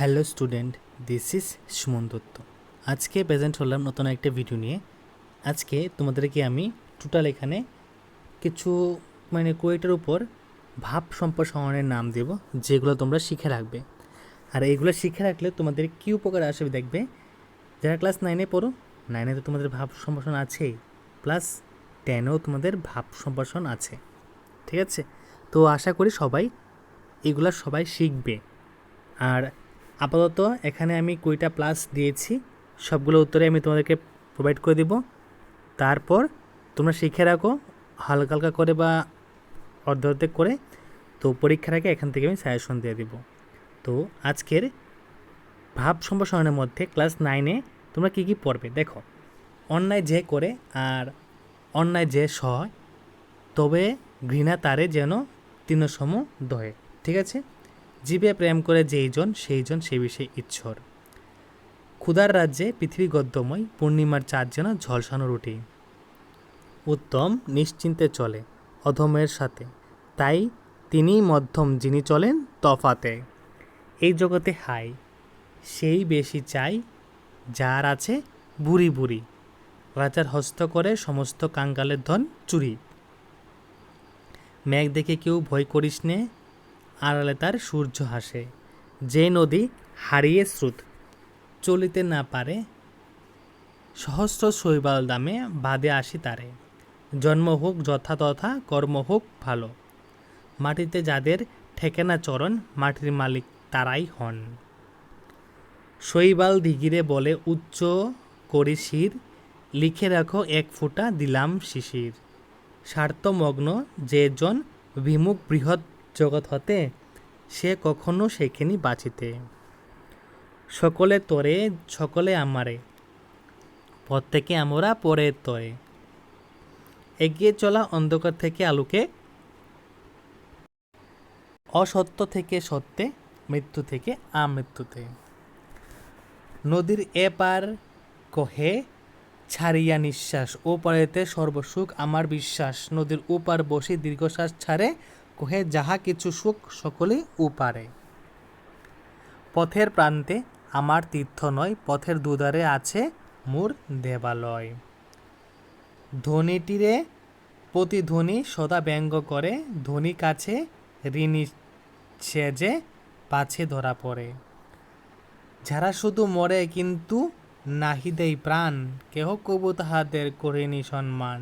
Hello student, this is Suman Dutta. আজকে present হলাম নতুন একটা ভিডিও নিয়ে। আজকে তোমাদেরকে আমি টোটাল এখানে কিছু মানে কোয়েটার উপর ভাব সম্প্রসারণের নাম দেব, যেগুলো তোমরা শিখে রাখবে। আর এইগুলো শিখে রাখলে তোমাদের কী উপকার আসবে দেখবে। যারা ক্লাস নাইনে পড়ো নাইনে তো তোমাদের ভাব সম্প্রসারণ আছেই প্লাস টেনেও তোমাদের ভাব সম্প্রসারণ আছে। ঠিক আছে? তো আশা করি সবাই এগুলা সবাই শিখবে। আর আপাতত এখানে আমি কুড়িটা প্লাস দিয়েছি। সবগুলো উত্তরে আমি তোমাদেরকে প্রোভাইড করে দিব। তারপর তোমরা শিখে রাখো, হালকা হালকা করে বা অর্ধ অর্ধেক করে। তো পরীক্ষার আগে এখান থেকে আমি সাজেশন দিয়ে দিব। তো আজকের ভাব সম্প্রসারণের মধ্যে ক্লাস নাইনে তোমরা কী কী পড়বে? দেখো, অন্যায় যে করে আর অন্যায় যে সয়, তবে ঘৃণা তারে যেন তৃণসম দহে, ঠিক আছে? জীবে প্রেম করে যেইজন সেইজন সে বিষয়ে ইচ্ছর ক্ষুধার রাজ্যে পৃথিবী গদ্যময়, পূর্ণিমার চাঁদ যেন ঝলসানো রুটি। উত্তম নিশ্চিন্তে চলে, অধমের সাথে। তাই তিনি মধ্যম যিনি চলেন তফাতে। এই জগতে হাই, সেই বেশি চাই যার আছে বুড়ি বুড়ি। রাজার হস্ত করে সমস্ত কাঙ্গালের ধন চুরি। মেঘ দেখে কেউ ভয় করিস নে আড়ালে তার সূর্য হাসে। যে নদী হারিয়ে স্রোত। চলিতে না পারে সহস্র শৈবাল দামে বাদে আসি তারে। জন্ম হোক যথা তথা, কর্ম হোক ভালো। মাটিতে যাদের ঠেকেনা চরণ, মাটির মালিক তারাই হন। শৈবাল দিগিরে বলে, উচ্চ করি শির, লিখে রাখো এক ফুটা, দিলাম শিশির। স্বার্থমগ্ন যে জন, বিমুখ বৃহৎ জগৎ হতে, সে কখনো সেখানি বাঁচিতে। সকলে তরে, সকলে আমারে। প্রত্যেকে আমরা পরে তরে। এগিয়ে চলা অন্ধকার থেকে আলোকে, অসত্য থেকে সত্যে, মৃত্যু থেকে আমৃত্যুতে। নদীর এপার কহে, ছাড়িয়া নিঃশ্বাস। ও পারেতে সর্বসুখ আমার বিশ্বাস। নদীর ওপার বসে দীর্ঘশ্বাস ছাড়ে কহে, যাহা কিছু সুখ, সকলেই উপারে। পথের প্রান্তে আমার তীর্থ নয়, পথের দুধারে আছে মোর দেবালয়। ধ্বনিটিরে প্রতিধ্বনি সদা ব্যঙ্গ করে ধ্বনি কাছে ঋণী সেজে পাছে ধরা পড়ে। যারা শুধু মরে কিন্তু নাহি দেই প্রাণ, কেহ কবু তাহাদের করিনি সম্মান।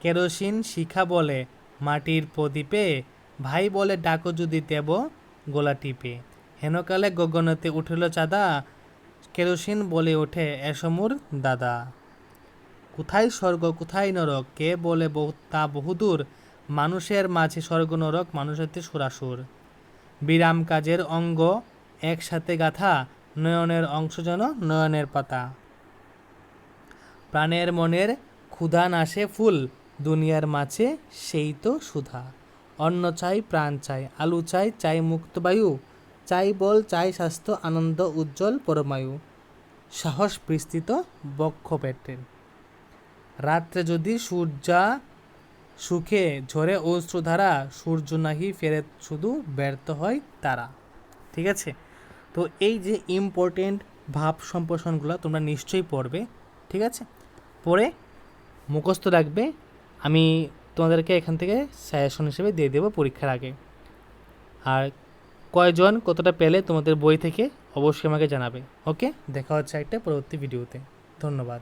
কেরোসিন শিখা বলে মাটির প্রদীপে, ভাই বলে ডাকো যদি দেব গোলা টিপে। হেনকালে গগনতে উঠিল চাঁদা, কেরোসিন বলে ওঠে এসমুর দাদা। কোথায় স্বর্গ, কোথায় নরক? কে বলে বহু, তা বহুদূর? মানুষের মাঝে স্বর্গ, নরক, মানুষের সুরাসুর। বিরাম কাজের অঙ্গ একসাথে গাথা, নয়নের অংশ যেন নয়নের পাতা। প্রাণের মনের ক্ষুধা নাশে ফুল দুনিয়ার মাঝে সেই তো সুধা। অন্ন চাই, প্রাণ চাই, আলু চাই চাই মুক্ত বায়ু, চাই বল, চাই স্বাস্থ্য, আনন্দ, উজ্জ্বল পরমায়ু। সাহস বিস্তৃত বক্ষ পেটের রাত্রে যদি সূর্যা সুখে ঝরে অশ্রুধারা সূর্য নাহি ফেরে শুধু ব্যর্থ হয় তারা। ঠিক আছে? তো এই যে ইম্পর্টেন্ট ভাব সম্প্রসারণগুলো তোমরা নিশ্চয়ই পড়বে। ঠিক আছে? পড়ে মুখস্থ রাখবে আমি তোমাদেরকে এখান থেকে সাজেশন হিসেবে দিয়ে দেবো পরীক্ষার আগে। আর কয়জন, কতটা পেলে তোমাদের বই থেকে, অবশ্যই আমাকে জানাবে ওকে দেখা হচ্ছে একটা পরবর্তী ভিডিওতে ধন্যবাদ।